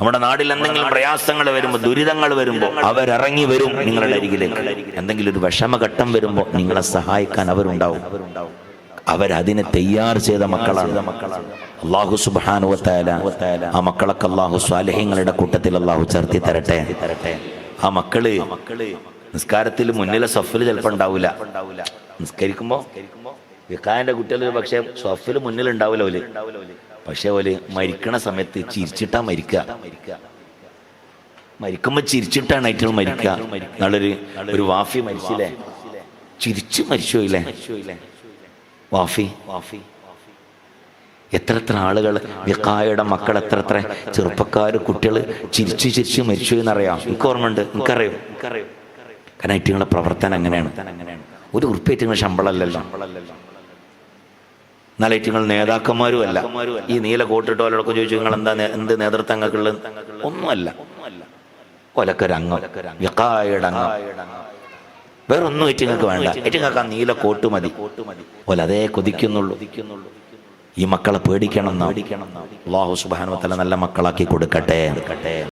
നമ്മുടെ നാടിൽ എന്തെങ്കിലും പ്രയാസങ്ങൾ വരുമ്പോൾ ദുരിതങ്ങൾ വരുമ്പോൾ അവരിറങ്ങി വരും നിങ്ങളുടെ അരികിലേക്ക്. എന്തെങ്കിലും ഒരു വിഷമഘട്ടം വരുമ്പോൾ നിങ്ങളെ സഹായിക്കാൻ അവരുണ്ടാവും. അവരതിനെ തയ്യാർ ചെയ്ത മക്കളാണ്. അള്ളാഹു സുബാനു ആ മക്കളൊക്കെ അള്ളാഹു സ്വാലഹ്യങ്ങളുടെ കൂട്ടത്തിൽ അള്ളാഹു ചേർത്തി തരട്ടെ. ആ മക്കൾ നിസ്കാരത്തിൽ മുന്നിലെ സഫിൽ ചിലപ്പോൾ ഉണ്ടാവില്ല നിസ്കരിക്കുമ്പോ വിക്കായന്റെ കുട്ടികൾ പക്ഷെ സഫിൽ മുന്നിൽ ഉണ്ടാവില്ല പക്ഷെ ഓൽ മരിക്കണ സമയത്ത് ചിരിച്ചിട്ടാ മരിക്കുക മരിക്കുമ്പോ ചിരിച്ചിട്ടാണ് ഏറ്റവും മരിക്കുക നല്ലൊരു ഒരു വാഫി മരിച്ചില്ലേ? ചിരിച്ചു ഇല്ലേ വാഫി വാഫി? എത്ര എത്ര ആളുകൾ വിക്കായുടെ മക്കൾ എത്ര എത്ര ചെറുപ്പക്കാർ കുട്ടികൾ ചിരിച്ചു ചിരിച്ചു മരിച്ചു എന്നറിയാം. എനിക്ക് ഓർമ്മയുണ്ട്? എനിക്കറിയോ കാരണം ഏറ്റവും പ്രവർത്തനം അങ്ങനെയാണ്. ഒരു ഉറുപ്പേറ്റങ്ങൾ ശമ്പളമല്ലല്ലോ എന്നാൽ നിങ്ങൾ നേതാക്കന്മാരും അല്ല ഈ നീല കോട്ടിട്ടോലൊക്കെ ചോദിച്ചു നിങ്ങൾ എന്താ എന്ത് നേതൃത്വം ഞങ്ങൾക്കുള്ളത് ഒന്നുമല്ല. കൊലക്കൊരംഗം വിക്കായുടെ അംഗം വേറെ ഒന്നും ഏറ്റുങ്ങൾക്ക് വേണ്ട. ഏറ്റുങ്ങൾക്ക് ആ നീല കോട്ട് മതി. പോലെ അതേ കൊതിക്കുന്നുള്ളൂ. ഈ മക്കളെ പേടിക്കണം അള്ളാഹു തല നല്ല മക്കളാക്കി കൊടുക്കട്ടെ.